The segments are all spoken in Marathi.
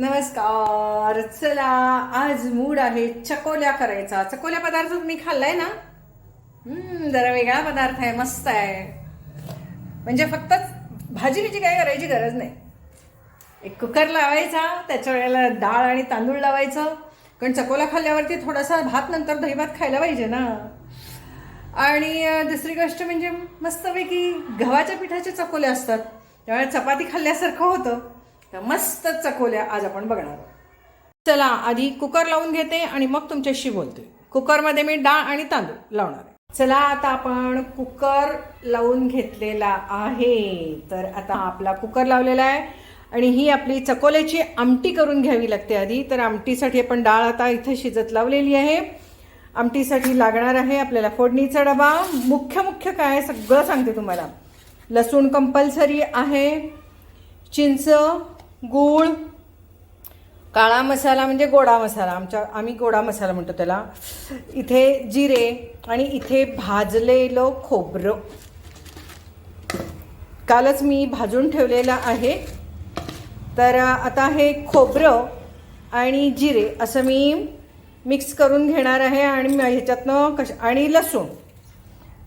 नमस्कार. चला आज मूड आहे चकोल्या करायचा. चकोल्या पदार्थ तुम्ही खाल्लाय ना? जरा वेगळा पदार्थ आहे मस्त आहे. म्हणजे फक्त भाजी बिजी काय करायची गरज नाही. एक कुकर लावायचा त्याच्या वेळेला डाळ आणि तांदूळ लावायचं. कारण चकोला खाल्ल्यावरती थोडासा भात नंतर दही भात खायला पाहिजे ना. आणि दुसरी गोष्ट म्हणजे मस्तपैकी गव्हाच्या पिठाचे चकोले असतात. त्यामुळे चपाती खाल्ल्यासारखं होतं. तर मस्त चकोल्या आज आपण बघणार आहोत. चला आधी कुकर लावून घेते आणि मग तुमच्याशी बोलते. कुकरमध्ये मी डाळ आणि तांदूळ लावणार आहे. चला आता आपण कुकर लावून घेतलेला आहे. तर आता आपला कुकर लावलेला आहे आणि ही आपली चकोल्याची आमटी करून घ्यावी लागते आधी. तर आमटीसाठी आपण डाळ आता इथे शिजत लावलेली आहे. आमटीसाठी लागणार आहे आपल्याला फोडणीचा डबा. मुख्य मुख्य काय आहे सगळं सांगते तुम्हाला. लसूण कंपल्सरी आहे. चिंच गूळ काळा मसाला म्हणजे गोडा मसाला. आमच्या आम्ही गोडा मसाला म्हणतो त्याला. इथे जिरे आणि इथे भाजलेलं खोबरं. कालच मी भाजून ठेवलेलं आहे. तर आता हे खोबरं आणि जिरे असं मी मिक्स करून घेणार आहे आणि ह्याच्यातनं कश आणि लसूण.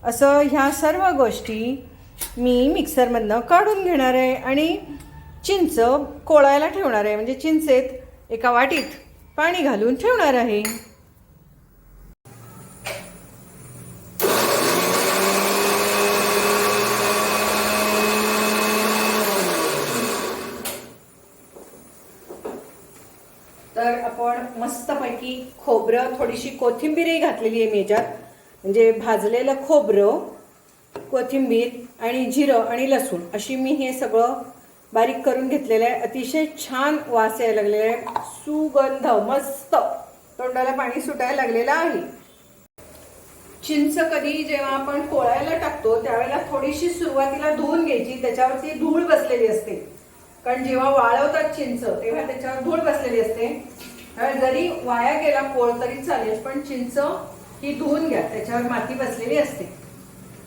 असं ह्या सर्व गोष्टी मी मिक्सरमधनं काढून घेणार आहे आणि चिंच कोळायला ठेवणार आहे. म्हणजे चिंचेत एका वाटीत पाणी घालून ठेवणार आहे. तर आपण मस्तपैकी खोबरं थोडीशी कोथिंबीरही घातलेली आहे मी याच्यात. म्हणजे भाजलेलं खोबरं कोथिंबीर आणि जिरं आणि लसूण अशी मी हे सगळं बारीक करून घेतलेलं आहे अतिशय छान वास यायला लागलेला आहे सुगंध मस्त. तोंडाला पाणी सुटायला लागलेलं आहे. चिंच कधी जेव्हा आपण कोळायला टाकतो त्यावेळेला थोडीशी सुरुवातीला धुवून घ्यायची त्याच्यावरती धूळ बसलेली असते. कारण जेव्हा वाळवतात चिंच तेव्हा त्याच्यावर धूळ बसलेली असते. जरी वाया गेला कोळ तरी चालेल पण चिंच ही धुवून घ्या त्याच्यावर माती बसलेली असते.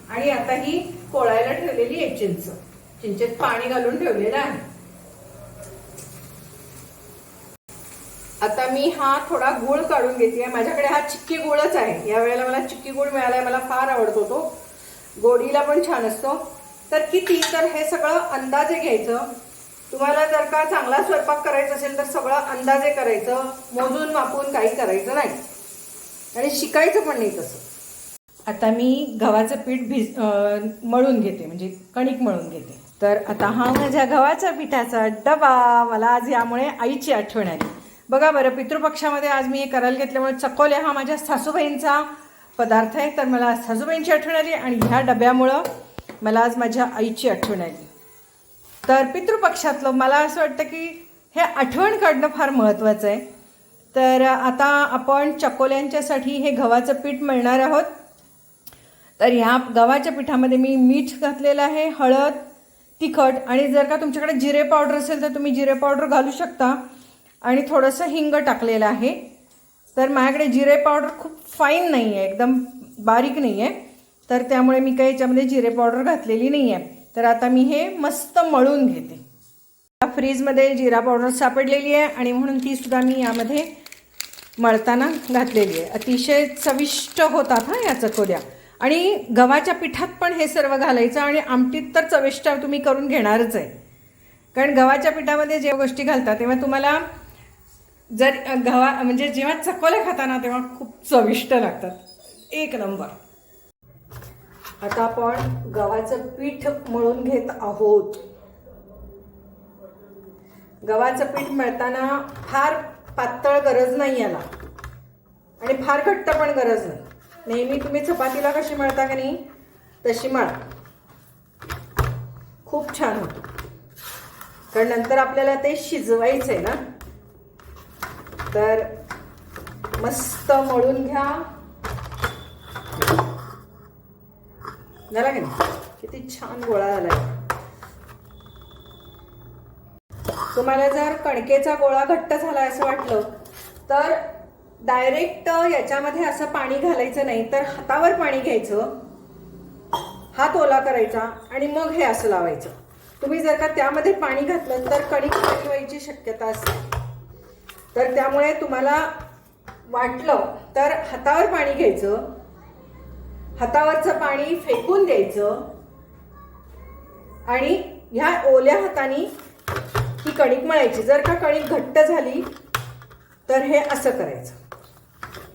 आणि आता ही कोळायला ठेवलेली आहे चिंच. चिंचेत पाणी घालून ठेवलेलं आहे. आता मी हा थोडा गुळ काढून घेते माझ्याकडे हा चिक्की गुळच आहे. या वेळेला मला चिक्की गुळ मिळालाय मला फार आवडतो तो. गोडीला पण छान असतो. तर किती? तर हे सगळं अंदाजे घ्यायचं. तुम्हाला जर का चांगला स्वयंपाक करायचा असेल तर सगळं अंदाजे करायचं. मोजून मापून काही करायचं नाही. आणि शिकायचं पण नाही तसं. आता मी गव्हाचं पीठ भिज मळून घेते म्हणजे कणिक मळून घेते. तर आता हा माझ्या गव्हाच्या पिठाचा डबा. मला आज यामुळे आईची आठवण आली. बघा बरं पितृपक्षामध्ये आज मी हे करायला घेतल्यामुळे चकोले हा माझ्या सासूबाईंचा पदार्थ आहे. तर मला सासूबाईंची आठवण आली आणि ह्या डब्यामुळं मला आज माझ्या आईची आठवण आली. तर पितृपक्षातलं मला असं वाटतं की हे आठवण काढणं फार महत्त्वाचं आहे. तर आता आपण चकोल्यांच्यासाठी हे गव्हाचं पीठ मिळणार आहोत. तर ह्या गव्हाच्या पिठामध्ये मी मीठ घातलेलं आहे हळद तिखट आणि जर का तुमच्याकडे जिरे पावडर असेल तर तुम्ही जिरे पावडर घालू शकता. आणि थोडंसं हिंग टाकलेलं आहे. तर माझ्याकडे जिरे पावडर खूप फाईन नाही आहे एकदम बारीक नाही आहे तर त्यामुळे मी काही याच्यामध्ये जिरे पावडर घातलेली नाही आहे तर आता मी हे मस्त मळून घेते. फ्रीजमध्ये जिरा पावडर सापडलेली आहे आणि म्हणून ती सुद्धा मी यामध्ये मळताना घातलेली आहे. अतिशय चविष्ट होतात हां या चकोल्या आणि गव्हाच्या पिठात पण हे सर्व घालायचं आणि आमटीत तर चविष्ट तुम्ही करून घेणारच आहे. कारण गव्हाच्या पिठामध्ये जेव्हा गोष्टी घालता तेव्हा तुम्हाला जर गव्हा म्हणजे जेव्हा चकोल्या खाताना तेव्हा खूप चविष्ट लागतात. एक नंबर. आता आपण गव्हाचं पीठ मळून घेत आहोत. गव्हाचं पीठ मळताना फार पातळ गरज नाही याला. आणि फार घट्ट पण गरज नाही. नेहमी तुम्ही चपातीला कशी मळता का नाही? तशी मळा. खूप छान होतो. कारण नंतर आपल्याला ते शिजवायचं आहे ना? तर मस्त मळून घ्या. झाला की नाही? किती छान गोळा झालाय. तुम्हाला जर कणकेचा गोळा घट्ट झाला असं वाटलं तर डायरेक्ट याच्यामध्ये असं पाणी घालायचं नाही तर हातावर पाणी घ्यायचं हात ओला करायचा आणि मग हे असं लावायचं. तुम्ही जर का त्यामध्ये पाणी घातलं तर कणिक पाणी व्हायची शक्यता असते. तर त्यामुळे तुम्हाला वाटलं तर हातावर पाणी घ्यायचं हातावरचं पाणी फेकून द्यायचं आणि ह्या ओल्या हाताने ही कणिक मळायची. जर का कणिक घट्ट झाली तर हे असं करायचं.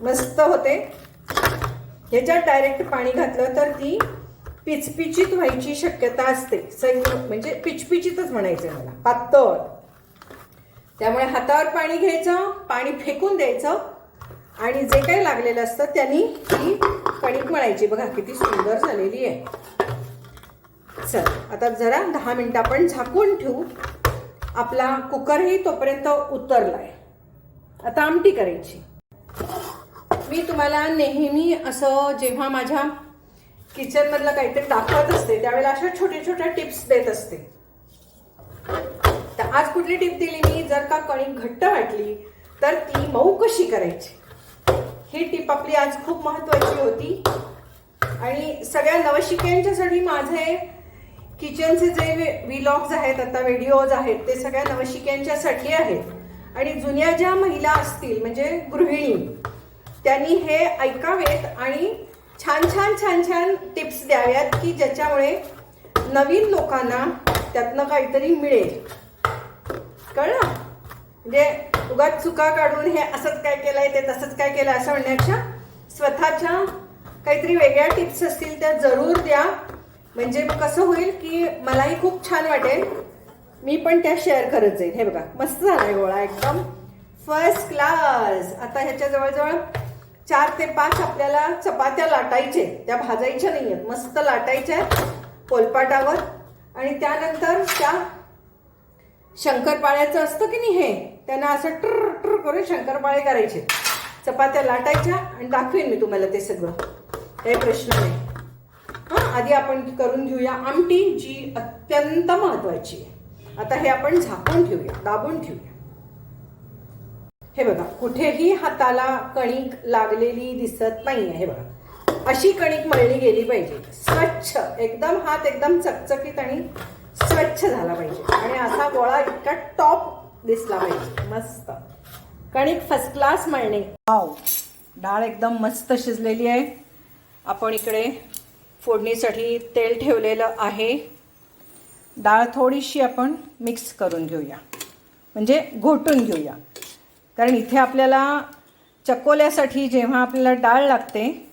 मस्त होते. ह्याच्यात डायरेक्ट पाणी घातलं तर ती पिचपिचीत व्हायची शक्यता असते. संयोग म्हणजे पिचपिचीतच म्हणायचं मला. पातळ. त्यामुळे हातावर पाणी घ्यायचं पाणी फेकून द्यायचं आणि जे काही लागलेलं असतं त्यांनी ती कणिक मळायची. बघा किती सुंदर झालेली आहे. चल आता जरा दहा मिनटं आपण झाकून ठेवू. आपला कुकरही तोपर्यंत उतरला आहे आता आमटी करायची. मी तुम्हाला नेहमी असं जेव्हा माझ्या किचनमधलं काहीतरी दाखवत असते त्यावेळेला अशा छोट्या छोट्या टिप्स देत असते. तर आज कुठली टिप दिली मी? जर का कणिक घट्ट वाटली तर ती मऊ कशी करायची? ही टिप आपली आज खूप महत्वाची होती. आणि सगळ्या नवशिक्यांच्यासाठी माझे किचनचे जे व्हिलॉग्स आहेत आता व्हिडिओज आहेत ते सगळ्या नवशिक्यांच्यासाठी आहेत. आणि जुन्या ज्या महिला असतील म्हणजे गृहिणी त्यांनी हे ऐकावेत आणि छान छान छान छान टिप्स द्याव्यात की ज्याच्यामुळे नवीन लोकांना त्यातनं काहीतरी मिळेल. कळलं? म्हणजे उगाच चुका काढून हे असंच काय केलंय ते तसंच काय केलं असं म्हणण्यापेक्षा स्वतःच्या काहीतरी वेगळ्या टिप्स असतील त्या जरूर द्या. म्हणजे कसं होईल की मलाही खूप छान वाटेल. मी पण त्या शेअर करत जाईल हे बघा मस्त झालाय गोळा एकदम. फर्स्ट क्लास आता ह्याच्या जवळजवळ चार ते पाच आपल्याला चपात्या लाटायचे त्या भाजायच्या नाही आहेत. मस्त लाटायच्या आहेत पोलपाटावर. आणि त्यानंतर त्या शंकरपाळ्याचं असतं की नाही हे त्यांना असं ट्र ट्र करून शंकरपाळे करायचे. चपात्या लाटायच्या आणि दाखवेन मी तुम्हाला ते सगळं. काही प्रश्न नाही. हां आधी आपण करून घेऊया. आमटी जी अत्यंत महत्त्वाची आहे. आता हे आपण झाकून ठेवूया दाबून ठेवूया. हे बघा कुठेही हाताला कणिक लागलेली दिसत नाही आहे हे बघा. अशी कणिक मळली गेली पाहिजे. स्वच्छ एकदम हात एकदम चकचकीत आणि स्वच्छ झाला पाहिजे. आणि असा गोळा इतका टॉप दिसला पाहिजे. मस्त. कणिक फर्स्ट क्लास मळणे. वाव. डाळ एकदम मस्त शिजलेली आहे. आपण इकडे फोडणीसाठी तेल ठेवलेलं आहे. डाळ थोडीशी आपण मिक्स करून घेऊया. म्हणजे घोटून घेऊया. कारण इथे आपल्याला चकोल्यासाठी जेव्हा आपल्याला डाळ लागते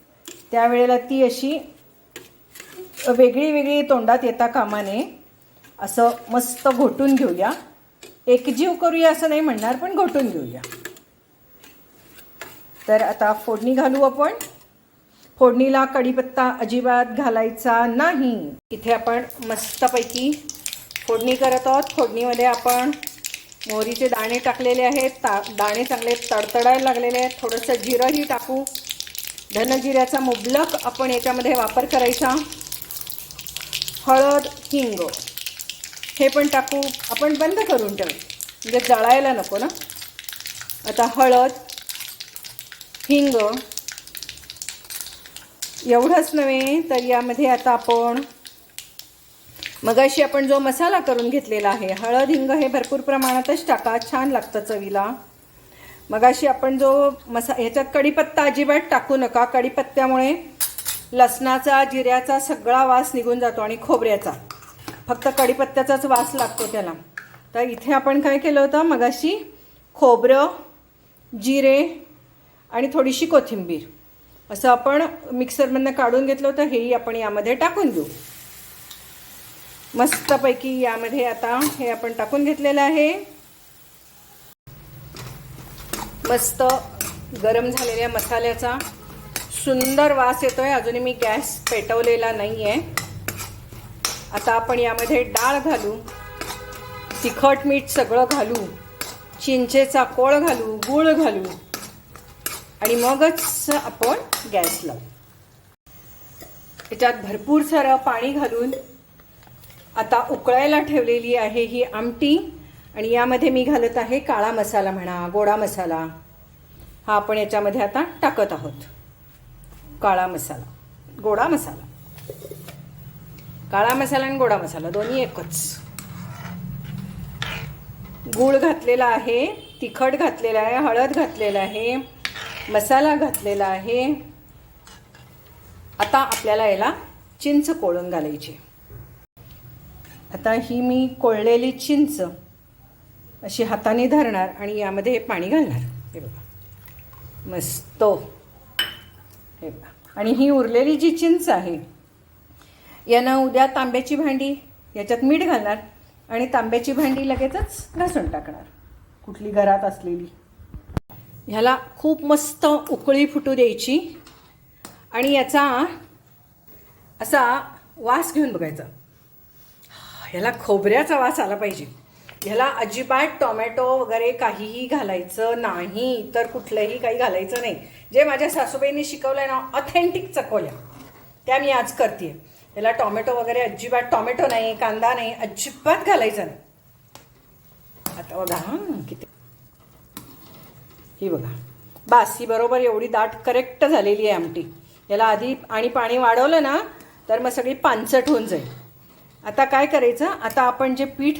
त्यावेळेला ती अशी वेगळी वेगळी तोंडात येता कामाने असं मस्त घोटून घेऊया. एकजीव करूया असं नाही म्हणणार पण घोटून घेऊया. तर आता फोडणी घालू आपण. फोडणीला कढीपत्ता अजिबात घालायचा नाही. इथे आपण मस्तपैकी फोडणी करत आहोत. फोडणीमध्ये आपण मोहरीचे दाणे टाकलेले आहेत ता दाणे चांगले तडतडायला लागलेले आहेत. थोडंसं जिरंही टाकू. धनजिऱ्याचा मुबलक आपण याच्यामध्ये वापर करायचा. हळद हिंग हे पण टाकू. आपण बंद करून ठेवू. म्हणजे जळायला नको ना. आता हळद हिंग एवढंच नव्हे तर यामध्ये आता आपण मगाशी आपण जो मसाला करून घेतलेला आहे हळद हिंग हे भरपूर प्रमाणातच टाका छान लागतं चवीला. मगाशी आपण जो मसा ह्याच्यात कढीपत्ता अजिबात टाकू नका कढीपत्त्यामुळे लसणाचा जिऱ्याचा सगळा वास निघून जातो आणि खोबऱ्याचा. फक्त कढीपत्त्याचाच वास लागतो त्याला. तर इथे आपण काय केलं होतं मगाशी खोबरं जिरे आणि थोडीशी कोथिंबीर. असं आपण मिक्सरमधनं काढून घेतलं होतं हेही आपण यामध्ये टाकून देऊ. मस्तपैकी यामध्ये आता हे आपण टाकून घेतलेलं आहे. मस्त गरम झालेल्या मसाल्याचा सुंदर वास येतो आहे अजूनही मी गॅस पेटवलेला नाही आहे आता आपण यामध्ये डाळ घालू तिखट मीठ सगळं घालू चिंचेचा कोळ घालू गूळ घालू आणि मगच आपण गॅस लावू त्याच्यात भरपूर सारं पाणी घालून आता उकळायला ठेवलेली आहे ही आमटी आणि यामध्ये मी घालत आहे काळा मसाला म्हणा गोडा मसाला. हा आपण याच्यामध्ये आता टाकत आहोत. काळा मसाला गोडा मसाला. काळा मसाला आणि गोडा मसाला दोन्ही एकच. गूळ घातलेला आहे तिखट घातलेलं आहे हळद घातलेलं आहे मसाला घातलेला आहे. आता आपल्याला याला चिंच कोळून घालायची. आता ही मी कोळलेली चिंच अशी हाताने धरणार आणि यामध्ये हे पाणी घालणार. हे बघा. मस्त. हे बघा. आणि ही उरलेली जी चिंच आहे यानं उद्या तांब्याची भांडी याच्यात मीठ घालणार आणि तांब्याची भांडी लगेचच घासून टाकणार. कुठली घरात असलेली. ह्याला खूप मस्त उकळी फुटू द्यायची आणि याचा असा वास घेऊन बघायचा. ह्याला खोबऱ्याचा वास आला पाहिजे. ह्याला अजिबात टोमॅटो वगैरे काहीही घालायचं नाही तर कुठलंही काही घालायचं नाही. जे माझ्या सासूबाईंनी शिकवलं आहे ना ऑथेंटिक चकोल्या. त्या मी आज करते ह्याला टोमॅटो वगैरे अजिबात टोमॅटो नाही कांदा नाही अजिबात घालायचा नाही. आता बघा हां किती ही बघा. बास ही बरोबर एवढी दाट करेक्ट झालेली आहे आमटी. याला आधी आणि पाणी वाढवलं ना तर मग सगळी पानसट होऊन जाईल. आता काय करायचं? आता आपण जे पीठ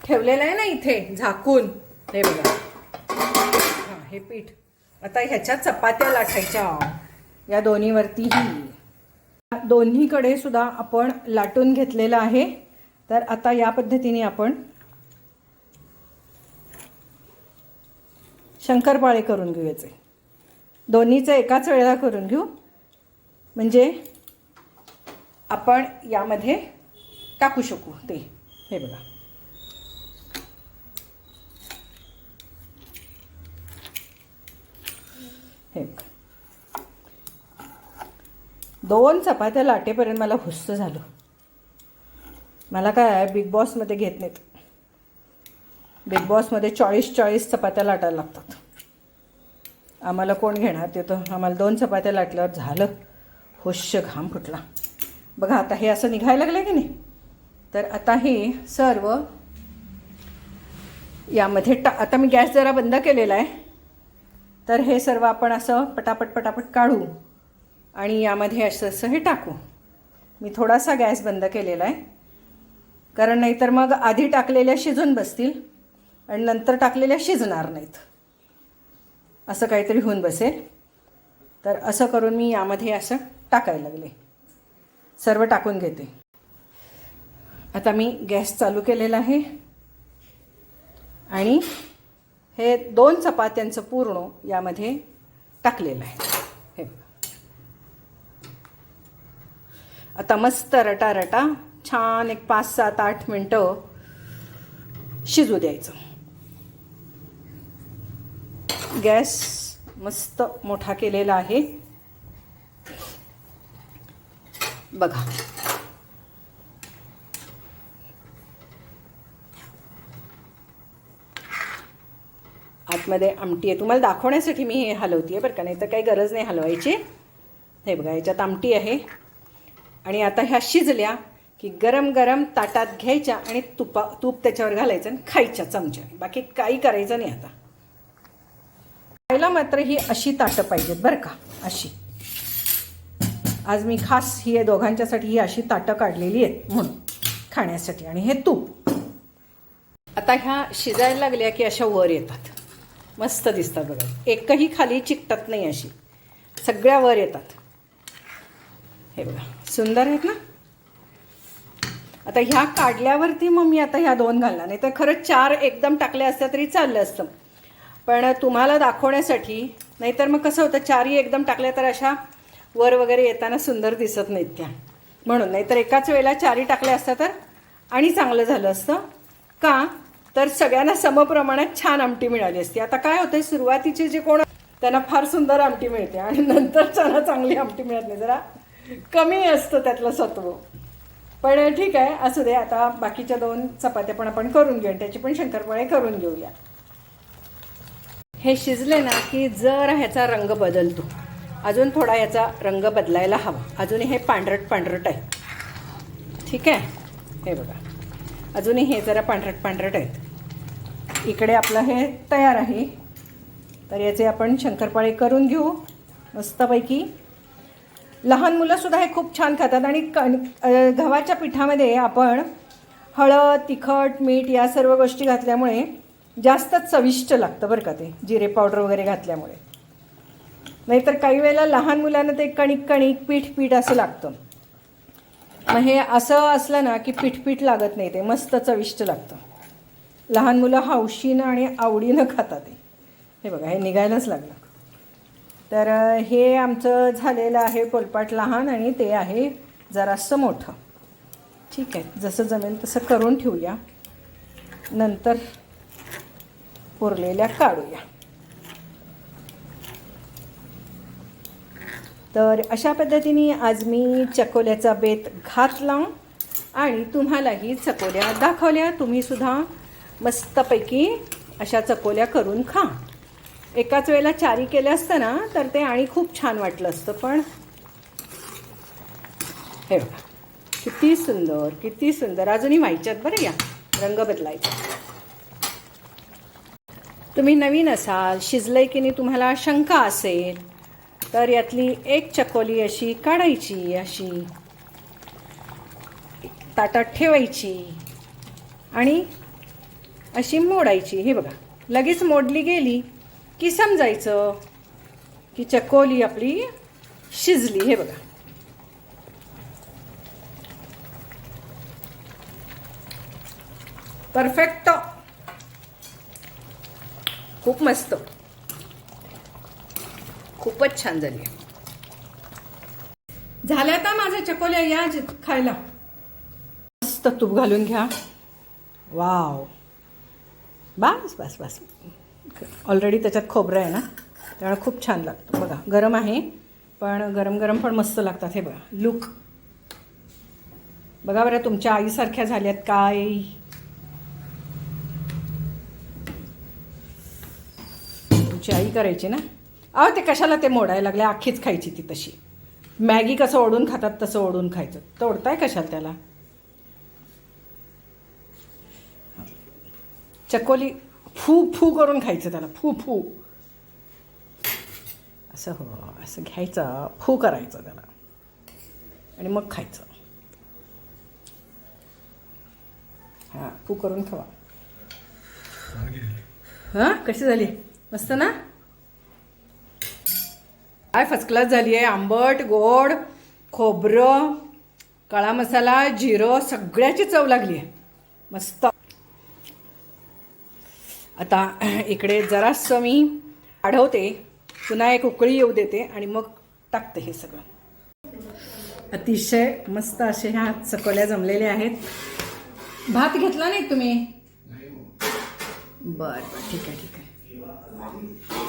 ठेवलेलं आहे ना इथे झाकून हे बघा. हां हे पीठ. आता ह्याच्या चपात्या लाटायच्या. या दोन्हीवरतीही. दोन्हीकडे सुद्धा आपण लाटून घेतलेलं आहे. तर आता या पद्धतीने आपण शंकरपाळे करून घेऊ याचे दोन्हीचं एकाच वेळेला करून घेऊ. म्हणजे आपण यामध्ये टाकू शकू ते. हे बघा. हे दोन चपात्या लाटेपर्यंत मला हुस्स झालं. मला काय आहे बिग बॉसमध्ये घेत नाहीत. बिग बॉसमध्ये चाळीस चाळीस चपात्या लाटायला लागतात. आम्हाला कोण घेणार ते तर आम्हाला दोन चपात्या लाटल्यावर झालं. हुश्य घाम फुटला. बघा आता हे असं निघायला लागलं की नाही? तर आता हे सर्व यामध्ये टा आता मी गॅस जरा बंद केलेला आहे. तर हे सर्व आपण असं पटापट पटापट काढू आणि यामध्ये असं असं हे टाकू. मी थोडासा गॅस बंद केलेला आहे. कारण नाहीतर मग आधी टाकलेल्या शिजून बसतील आणि नंतर टाकलेल्या शिजणार नाहीत. असं काहीतरी होऊन बसेल. तर असं करून मी यामध्ये असं टाकायला लागले. सर्व टाकून घेते. आता मी गॅस चालू केलेला आहे. आणि हे दोन चपात्यांचं पूर्ण यामध्ये टाकलेलं आहे. हे आता मस्त रटा रटा छान एक पाच सात आठ मिनटं शिजू द्यायचं. गॅस मस्त मोठा केलेला आहे. बघा. आतमध्ये आमटी आहे. तुम्हाला दाखवण्यासाठी मी हे हलवते आहे बरं का नाही तर काही गरज नाही हलवायची. हे बघा याच्यात आमटी आहे. आणि आता ह्या शिजल्या की गरम गरम ताटात घ्यायच्या आणि तुपा तूप त्याच्यावर घालायचं आणि खायच्या चमच्या बाकी काही करायचं नाही आता. खायला मात्र ही अशी ताटं पाहिजेत बरं का अशी. आज मी खास ही दोघांच्यासाठी ही अशी ताटं काढलेली आहेत म्हणून खाण्यासाठी. आणि हे तूप. आता ह्या शिजायला लागल्या की अशा वर येतात. मस्त दिसतात बघा. एकही खाली चिकटत नाही अशी. सगळ्या वर येतात. हे बघा. सुंदर आहेत ना? आता ह्या काढल्यावरती मग मी आता ह्या दोन घालणार. नाही तर खरंच चार एकदम टाकल्या असत्या तरी चाललं असतं. पण तुम्हाला दाखवण्यासाठी नाहीतर मग कसं होतं चारही एकदम टाकल्या तर अशा वर वगैरे येताना सुंदर दिसत नाहीत त्या. म्हणून नाहीतर एकाच वेळेला चारही टाकल्या असत्या तर आणि चांगलं झालं असतं. का? तर सगळ्यांना समप्रमाणात छान आमटी मिळाली असती. आता काय होतं सुरुवातीचे जे कोण त्यांना फार सुंदर आमटी मिळते आणि नंतर त्यांना चांगली आमटी मिळत नाही. जरा कमी असतं त्यातलं सत्व. पण ठीक आहे असू दे आता बाकीच्या दोन चपात्या पण आपण करून घेऊ त्याची पण शंकरपाळे करून घेऊया. हे शिजले ना की जर ह्याचा रंग बदलतो. अजून थोडा याचा रंग बदलायला हवा. अजूनही हे पांढरट पांढरट आहे. ठीक आहे? हे बघा. अजूनही हे जरा पांढरट पांढरट आहेत. इकडे आपलं हे तयार आहे. तर याचे आपण शंकरपाळे करून घेऊ. मस्तपैकी. लहान मुलंसुद्धा हे खूप छान खातात आणि कण गव्हाच्या पिठामध्ये आपण हळद तिखट मीठ या सर्व गोष्टी घातल्यामुळे जास्तच चविष्ट लागतं बरं का ते जिरे पावडर वगैरे घातल्यामुळे. नाहीतर काही वेळेला लहान मुलांना ते कणिक कणिक पीठ पीठ असं लागतं. मग हे असं असलं ना की पीठ लागत नाही ते मस्त चविष्ट लागतं. लहान मुलं हौशीनं आणि आवडीनं खातात ते. हे बघा हे निघायलाच लागलं. तर हे आमचं झालेलं आहे पोलपाट लहान आणि ते आहे जरासं मोठं. ठीक आहे जसं जमेल तसं करून ठेवूया. नंतर उरलेल्या काढूया. तर अशा पद्धतीने आज मी चकोल्याचा बेत घातला आणि तुम्हालाही चकोल्या दाखवल्या. तुम्हीसुद्धा मस्तपैकी अशा चकोल्या करून खा. एकाच वेळेला चारी केल्या असतं ना तर ते आणि खूप छान वाटलं असतं पण हे बघा किती सुंदर किती सुंदर. अजूनही व्हायच्यात बरं या रंग बदलायचा. तुम्ही नवीन असाल शिजलंय की नाही तुम्हाला शंका असेल तर यातली एक चकोली अशी काढायची अशी. ताटात ठेवायची. आणि अशी मोडायची. हे बघा लगेच मोडली गेली की समजायचं की चकोली आपली शिजली. हे बघा. परफेक्ट. खूप मस्त. खूपच छान झाली. झाल्या आता माझ्या चकोल्या या खायला. मस्त तूप घालून घ्या. वाव. बस बस बस. ऑलरेडी त्याच्यात खोबरं आहे ना? त्यामुळे खूप छान लागतं. बघा गरम आहे पण गरम गरम पण मस्त लागतात हे बघा. लुक बघा बरं तुमच्या आईसारख्या झाल्यात काय? तुमची आई करायची ना? अहो ते कशाला ते मोडायला लागले? अख्खीच खायची ती तशी. मॅगी कसं ओढून खातात तसं ओढून खायचं. तोडताय कशाला त्याला? चकोली फू फू करून खायचं त्याला. फू फू. असं हो असं घ्यायचं फू करायचं त्याला. आणि मग खायचं. हां फू करून खावा. हां कशी झाली? मस्त ना? काय फर्स्ट क्लास झाली आहे. आंबट गोड खोबरं काळा मसाला जिरं सगळ्याची चव लागली आहे. मस्त. आता इकडे जरासं मी वाढवते. पुन्हा एक उकळी येऊ देते आणि मग टाकते हे सगळं. अतिशय मस्त असे ह्या चकोल्या जमलेल्या आहेत. भात घेतला नाही तुम्ही? बरं बरं ठीक आहे ठीक आहे.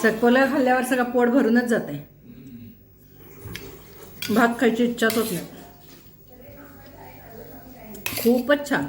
चकोला खाल्ल्यावर सगळं पोट भरूनच जात आहे भात खायची इच्छाच होत नाही. खूपच छान.